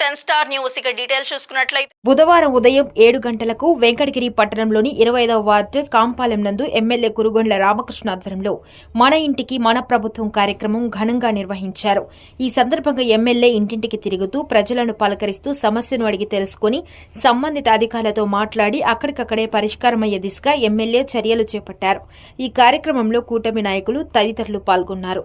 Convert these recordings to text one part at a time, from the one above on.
Ten star news. ఇక details చూసుకున్నట్లయితే బుధవారం ఉదయం ఏడు గంటలకు వెంకటగిరి పట్టణంలోని ఇరవై ఐదవ వార్డు కాంపాలెం నందు ఎమ్మెల్యే కురుగొండ్ల రామకృష్ణ ఆధ్వర్యంలో మన ఇంటికి మన ప్రభుత్వం కార్యక్రమం ఘనంగా నిర్వహించారు. ఈ సందర్భంగా ఎమ్మెల్యే ఇంటింటికి తిరుగుతూ ప్రజలను పలకరిస్తూ సమస్యను అడిగి తెలుసుకుని సంబంధిత అధికారులతో మాట్లాడి అక్కడికక్కడే పరిష్కారమయ్యే దిశగా ఎమ్మెల్యే చర్యలు చేపట్టారు. ఈ కార్యక్రమంలో కూటమి నాయకులు తదితరులు పాల్గొన్నారు.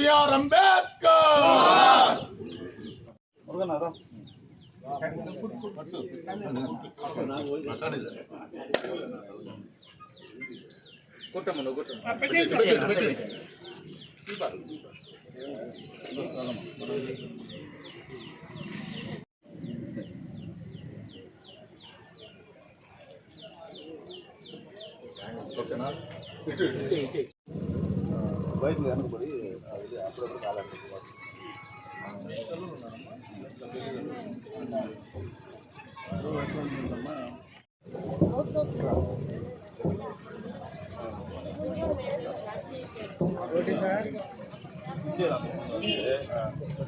డాక్టర్ బిఆర్ అంబేద్కర్ ఓకేనా ఇటు ఇటు ఇటు బయటకు అప్పుడప్పుడు కాలండి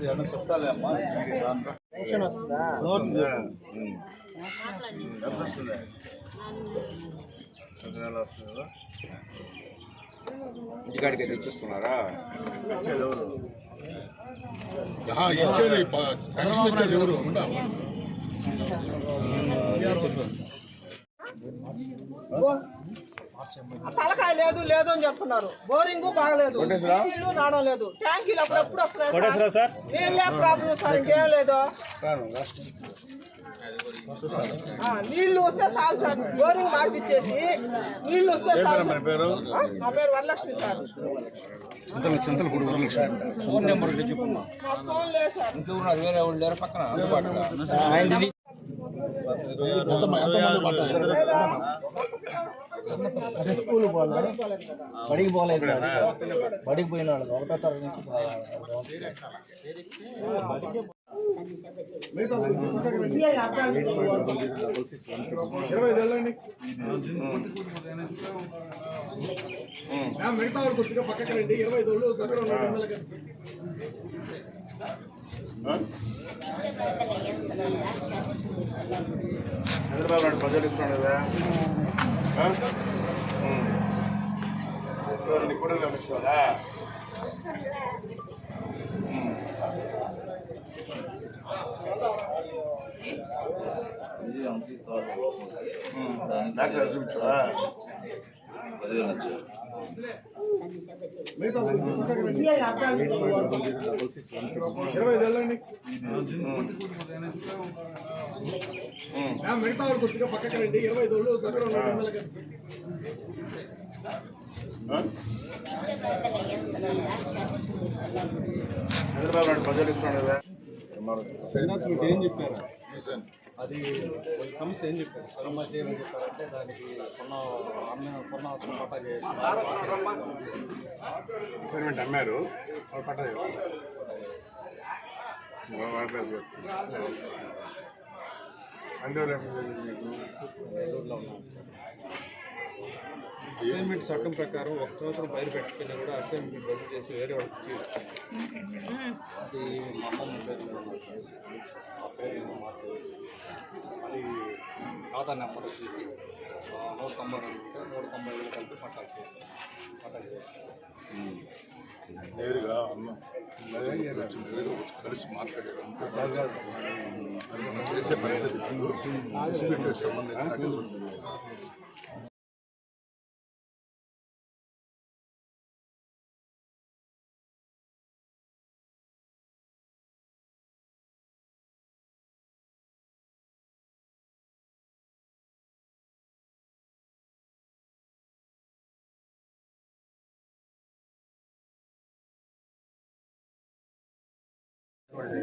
అన్న చెప్తాలే అమ్మా వస్తుందా వస్తుంది ఇంటికాడికి తెచ్చిస్తున్నారా ఇచ్చేది పెన్షన్ ఇచ్చేది ఎవరు? తలకాయ లేదు లేదు అని చెప్తున్నారు. బోరింగ్ బాగలేదు. నీళ్ళు రావడం లేదు. ట్యాంకీలు అప్పుడప్పుడు వస్తున్నాయి ప్రాబ్లం సార్ ఇంకేం లేదు. నీళ్ళు వస్తే చాలు సార్. బోరింగ్ మార్పిచ్చేసి నీళ్ళు వస్తే చాలు. నా పేరు Varalakshmi sir. Varalakshmi. Phone number ఉంటే చెప్పు మా ఫోన్ లేదు సార్. ఇంకెవరున్నారు వేరే వాళ్ళు లేరు పక్కన. అందుబాటులో. స్కూల్ పోలే బడికి పోలేదు బడికి పోయిన వాళ్ళకి ఒకటో తరగతి నుంచి మిగతా వాళ్ళు కొద్దిగా పక్కకి రండి. ఇరవై ఐదు వాళ్ళు దగ్గర ఉన్నారు చంద్రబాబు నాయుడు ప్రజలు ఇస్తున్నాడు కదా ఆ? ఉమ్. ఎవరు నీ కొడుకు పంపించుకోవాలా ఉమ్. ఇరవై ఐదు వెళ్ళండి. మిగతా వాళ్ళు కొద్దిగా పక్కకి రండి ఇరవై ఐదు వాళ్ళు దగ్గర నాయుడు ప్రజలు ఇస్తున్నాడు కదా ఏం చెప్పారు. అది ఒక సమస్య ఏం చెప్పారు? సమస్య ఏం చెప్పారంటే దానికి కొన్న అన్న కొన్న పట్టా చేయాలి అమ్మారు. వాళ్ళు పట్టా చేస్తారు. అందరూ రేపు మీకు? నెల్లూరులో ఉన్నాం. అసైన్మెంట్ చట్టం ప్రకారం ఒక సంవత్సరం బయట పెట్టుకుని కూడా అసైన్మెంట్ రద్దు చేసి వేరే వాళ్ళకి. అది మా అమ్మమ్మ పేరు మీద ఉన్నది. ఆ పేరు ఏమో మార్చేసి అది ఖాతా నెంబర్ వచ్చేసి ఆ, నూట తొంభై రెండు నూట తొంభై వేలు కలిపి పట్టాలు చేసి పట్టాలు చేసి నేరుగా అన్నం కలిసి మాట్లాడేది అంతే. మరి మనం చేసే పరిస్థితి. సంబంధించిన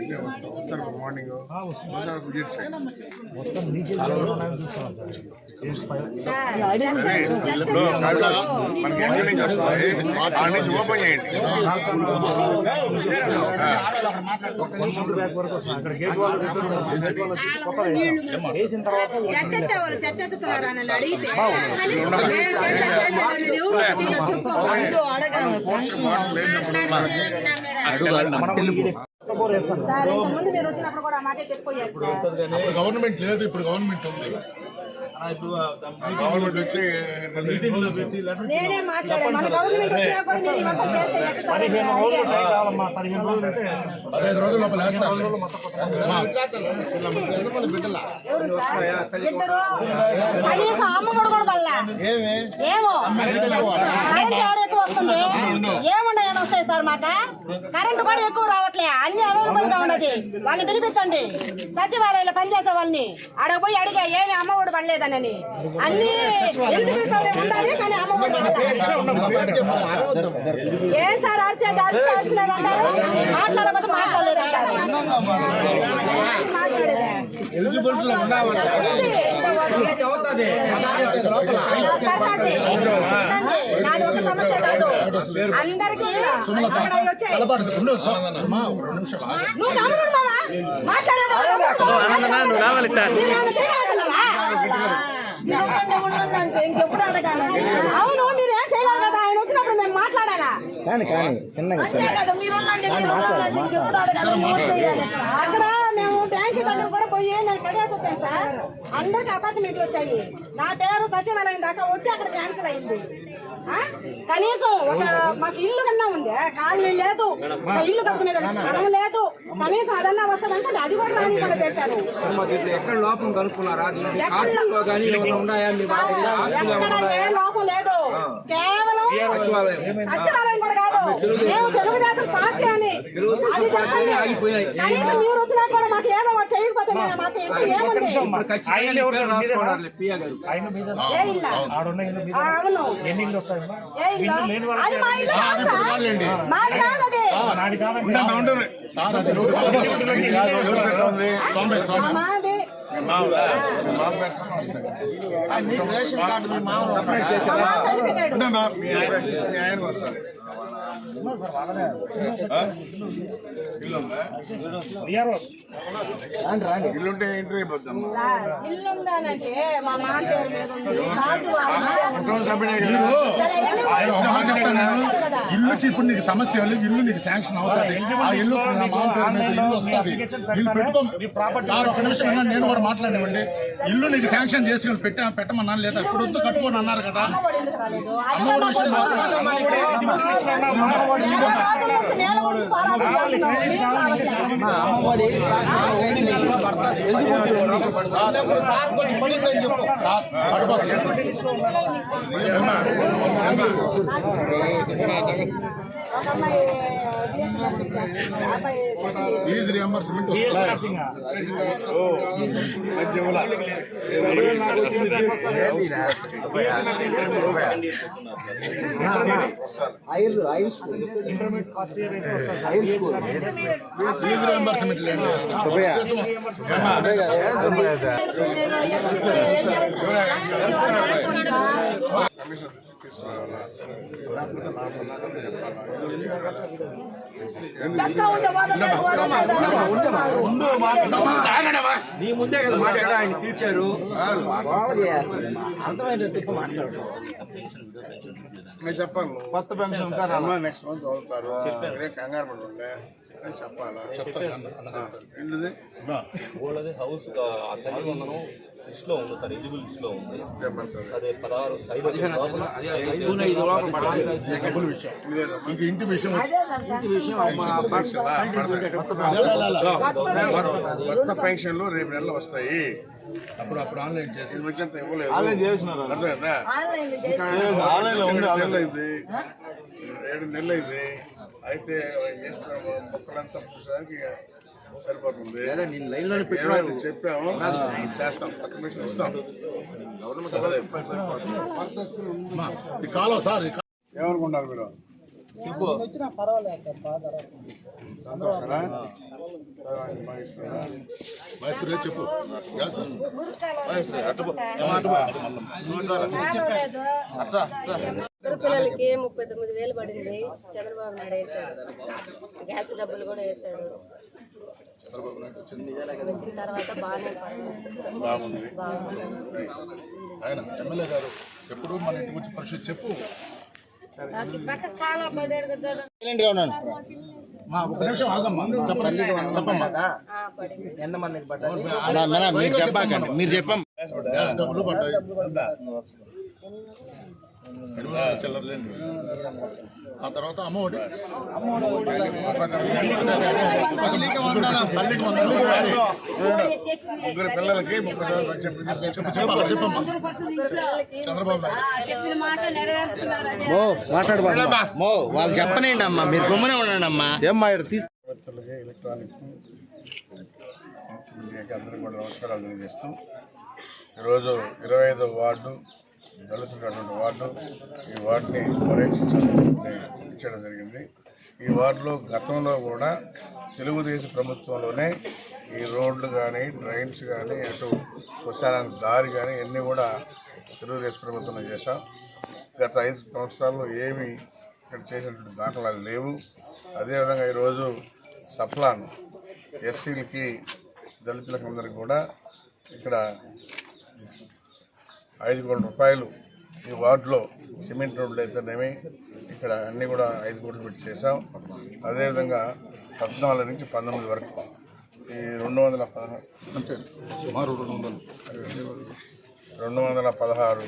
వస్తారు మార్నింగ్ ఇప్పుడు మనకి ఎక్కడి నుంచి వస్తుంది ఆ నుంచి ఓపెన్ చేయండి చెత్తెత్తేవారు చెత్తెత్తుతున్నారు అని అడిగితే సార్, ఇంతకుముందు మీరు వచ్చినప్పుడు కూడా ఆ మాటే సార్. అప్పుడు గవర్నమెంట్ లేదు ఇప్పుడు గవర్నమెంట్ ఉంది గవర్నమెంట్ వచ్చి నేనే మాట్లాడాను మన గవర్నమెంట్ వచ్చినా కూడా మీరు ఇవంతా చేస్తే ఎట్లా సార్ అని అడిగాను. పదహైదు రోజుల లోపల వేస్తారు ఎవరు సార్? ఇద్దరు కనీసం అమ్మఒడు కూడా పడలా ఏమో వస్తుంది ఏముండయని వస్తాయి సార్ మాక? కరెంట్ కూడా ఎక్కువ రావట్లే. అన్ని అవైలబుల్గా ఉన్నది. వాళ్ళని పిలిపించండి. సచివాలయంలో పనిచేసే వాళ్ళని. అడగపోయి అడిగా ఏమి అమ్మఒడు పడలేదని అన్ని ఉండాలి కానీ అమ్మఒడు ఏ సార్ అరిచి అరిచినారు అంటారు? మాట్లాడకపోతే మాట్లాడలేదు. అంటారు మాట్లాడేదే పడతాది. నాది ఒక సమస్య కాదు. అందరికీ అక్కడ వచ్చాయి. నువ్వు గమనం బావా? మాట్లాడాడు ఇంకెప్పుడు అడగాలి? అవును మీరు ఏం చేయలేదు కదా? ఆయన వచ్చినప్పుడు మేము మాట్లాడాలా? కానీ కానీ చిన్నగా. అక్కడ మేము బ్యాంక్ దగ్గర కూడా పోయి నేను కట్టేసి వచ్చాను సార్. అందరికి అపార్ట్మెంట్లు వచ్చాయి. నా పేరు సచివాలయం దాకా వచ్చి అక్కడ క్యాన్సిల్ అయింది? కనీసం ఒక మాకు ఇల్లు కన్నా ఉంది కాలనీ లేదు. ఇల్లు కట్టుకునేది స్థలం లేదు. కనీసం అదన్నా వస్తుంది అది కూడా రాని కూడా చేశారు. ఎక్కడ లోపం కనుక్కున్నారా ఎక్కడ ఏ లోపం లేదు. కేవలం సచివాలయం. కూడా మేము తెలుగుదేశం పార్టీ అని అది చెప్పండి. కనీసం మీరు వచ్చినా కూడా మాకు ఏదో ఒకటి చేయకపోతే మాకు ఇంకా ఏముంది? అవును. ఏ ఇల్లు? అది మా ఇల్లు కాదు సార్. మాది కాదు అది. మాది. మా మామ ఉండమ్మా. మీ ఆయన మీ ఆయన వస్తారు ఇల్లు ఇల్లుంటే ఎంట్రీ అయిపోద్దమ్మా. ఇల్లు మా. ఇల్లుకి ఇప్పుడు నీకు సమస్య లేదు ఇల్లు నీకు శాంక్షన్ అవుతుంది. ఆ ఇల్లు పేరు మీద ఇల్లు వస్తుంది. సార్ ఒక నిమిషం వినండి, నేను కూడా మాట్లాడివ్వండి ఇల్లు నీకు శాంక్షన్ చేసి పెట్టా పెట్టమన్నాను లేదా? ఇప్పుడు వద్దు కట్టుకోని అన్నారు కదా. అమ్మఒడి ఎందుకు రాలేదు? అది అమ్మఒడి కూడా విషయం మాకు నెల రోజుల నుంచి నేల గురించి పోరాటం చేస్తున్నాం. నీళ్ళు రావట్లేదు. సార్ పడిపోతుంది ఫీజు రియంబర్స్మెంట్ ఫీజు రియంబర్స్మెంట్ లేండి నీ ముందే కదా మాట్లాడా ఆయన తీర్చారు వాళ్ళకి అర్థమైనట్టు మాట్లాడు నేను చెప్పాను కొత్త పెన్షన్ అమ్మా నెక్స్ట్ మంత్ చదువుతారు కంగారు పడి ఉండే అని చెప్పాలా వాళ్ళది హౌస్ తల్లి వందనం లిస్ట్లో ఉంది సార్ ఎలిజిబుల్ లిస్ట్లో ఉంది అదే పదహారు ఐదు ఇంక ఇంటి విషయం కొత్త పెన్షన్లు రేపు నెలలో వస్తాయి అప్పుడు అప్పుడు ఆన్లైన్ చేసి ఈ మధ్య అంతా ఇవ్వలేదు అర్థమైందా? ఏడు నెలలు అయింది ఏడు నెలలు అయింది అయితే మొక్కలంతా పుట్టడానికి సరిపోతుంది నేను లైన్లోనే ఏమైతే చెప్పాము చేస్తాం. కొత్త పెన్షన్ ఇస్తాం. అమ్మా, ఈ కాలం సార్ మీరు? వచ్చినా పర్వాలేదు సార్. బాగా సంతోషమా? మైసూరే చెప్పు ఇద్దరు పిల్లలకి ముప్పై తొమ్మిది వేలు పడింది. చంద్రబాబు నాయుడు వేశాడు. గ్యాస్ డబ్బులు కూడా వేశాడు. వచ్చిన తర్వాత బాగానే. బాగుంది. ఆయన ఎమ్మెల్యే గారు ఎప్పుడు మన ఇంటికి వచ్చి పరిస్థితి చెప్పు. మా ఒక నిమిషం ఆగమ్మా. చెప్పరా? చెప్పమ్మా. ఆ, పడింది. ఎంతమందికి పడ్డది మీరు చెప్పకండి. మీరు చెప్పం. గ్యాస్ డబ్బులు పడ్డాయి. చిల్లరలేండి. ఆ తర్వాత అమ్మఒడి పల్లికి ముగ్గురు పిల్లలకి ముప్పై వేలు చెప్పి. చెప్పు చెప్పమ్మా చెప్పమ్మా. చంద్రబాబు మో వాళ్ళు చెప్పనండి అమ్మా మీరు గమ్మునే ఉండండి అమ్మా భక్తులకి ఎలక్ట్రానిక్ అందరికీ కూడా నమస్కారాలు తెలియజేస్తూ ఈరోజు ఇరవై ఐదో వార్డు దళితున్నటువంటి వార్డు ఈ వార్డుని పర్యవేక్షించాలని ఇచ్చడం జరిగింది. ఈ వార్డులో గతంలో కూడా తెలుగుదేశం ప్రభుత్వంలోనే ఈ రోడ్లు కానీ డ్రైన్స్ కానీ అటు శ్మశానానికి దారి కానీ ఇవన్నీ కూడా తెలుగుదేశం ప్రభుత్వంలో చేశాం. గత ఐదు సంవత్సరాల్లో ఏమి ఇక్కడ చేసినటువంటి దాఖలాలు లేవు. అదేవిధంగా ఈరోజు సప్లాన్ ఎస్సీలకి దళితులకు అందరికీ కూడా ఇక్కడ ఐదు కోట్ల రూపాయలు ఈ వార్డులో సిమెంట్ రోడ్లు అయితేనేమి ఇక్కడ అన్నీ కూడా ఐదు కోట్లు పెట్టి చేసాం అదేవిధంగా పద్నాలుగు నుంచి పంతొమ్మిది వరకు. ఈ రెండు వందల పదహారు అంతే. సుమారు రెండు వందలు. రెండు వందల పదహారు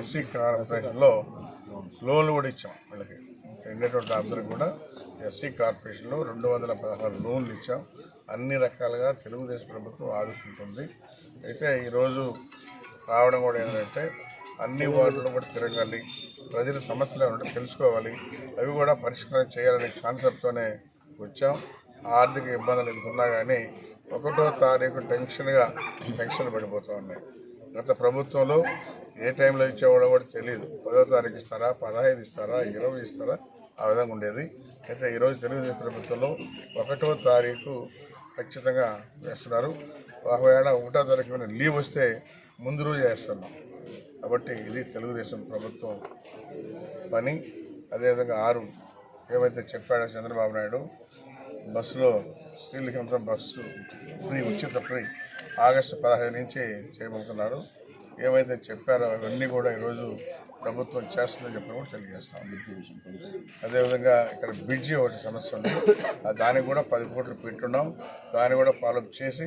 ఎస్సీ కార్పొరేషన్లో లోన్లు కూడా ఇచ్చాం వీళ్ళకి. ఉండేటువంటి అందరికి కూడా ఎస్సీ కార్పొరేషన్లో రెండు వందల పదహారు లోన్లు ఇచ్చాం. అన్ని రకాలుగా తెలుగుదేశం ప్రభుత్వం ఆదుకుంటుంది. అయితే ఈరోజు రావడం కూడా ఏంటంటే అన్ని వార్డులు కూడా తిరగాలి ప్రజల సమస్యలు ఏమంటే తెలుసుకోవాలి అవి కూడా పరిష్కారం చేయాలనే కాన్సెప్ట్తోనే వచ్చాం. ఆర్థిక ఇబ్బందులు ఎంతున్నా కానీ ఒకటో తారీఖు టెన్షన్గా టెన్షన్ పడిపోతూ ఉన్నాయి. గత ప్రభుత్వంలో ఏ టైంలో ఇచ్చేవాడో కూడా తెలియదు పదో తారీఖు ఇస్తారా పదహైదు ఇస్తారా ఇరవై ఇస్తారా ఆ విధంగా ఉండేది. అయితే ఈరోజు తెలుగుదేశం ప్రభుత్వంలో ఒకటో తారీఖు ఖచ్చితంగా వేస్తున్నారు. ఒకవేళ ఒకటో తారీఖు ఏమైనా లీవ్ వస్తే ముందు రోజు వేస్తున్నాం. కాబట్టి ఇది తెలుగుదేశం ప్రభుత్వం పని. అదేవిధంగా ఆరు ఏమైతే చెప్పాడో చంద్రబాబు నాయుడు బస్సులో స్త్రీలకి బస్సు ఫ్రీ ఉచిత ఫ్రీ ఆగస్టు పదహైదు నుంచి చేయబోతున్నారు. ఏమైతే చెప్పారో అవన్నీ కూడా ఈరోజు ప్రభుత్వం చేస్తుందని చెప్పి కూడా తెలియజేస్తాం అదేవిధంగా ఇక్కడ బ్రిడ్జి ఒకటి సమస్య ఉంది. దానికి కూడా పది కోట్లు పెట్టున్నాం దాన్ని కూడా ఫాలోఅప్ చేసి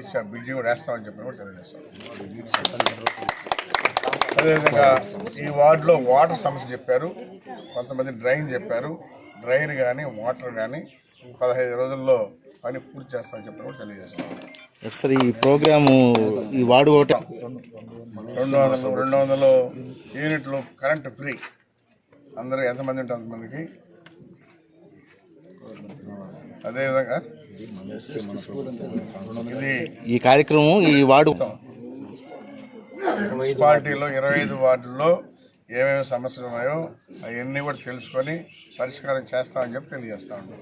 ఇచ్చి ఆ బ్రిడ్జి కూడా వేస్తామని చెప్పి కూడా తెలియజేస్తాం. అదేవిధంగా ఈ వార్డులో వాటర్ సమస్య చెప్పారు. కొంతమంది డ్రైన్ చెప్పారు. డ్రైన్ కానీ వాటర్ కానీ పదహైదు రోజుల్లో పని పూర్తి చేస్తామని చెప్పి కూడా తెలియజేస్తాం. సార్ ఈ ప్రోగ్రాము ఈ వార్డు ఒకటి రెండు వందలు రెండు వందలు యూనిట్లు కరెంటు ఫ్రీ. అందరూ ఎంతమంది ఉంటే అంతమందికి? అదేవిధంగా ఇది ఈ కార్యక్రమం ఈ వార్డు మున్సిపాలిటీలో ఇరవై ఐదు వార్డుల్లో ఏమేమి సమస్యలు ఉన్నాయో అవన్నీ కూడా తెలుసుకొని పరిష్కారం చేస్తామని చెప్పి తెలియజేస్తా ఉంటాం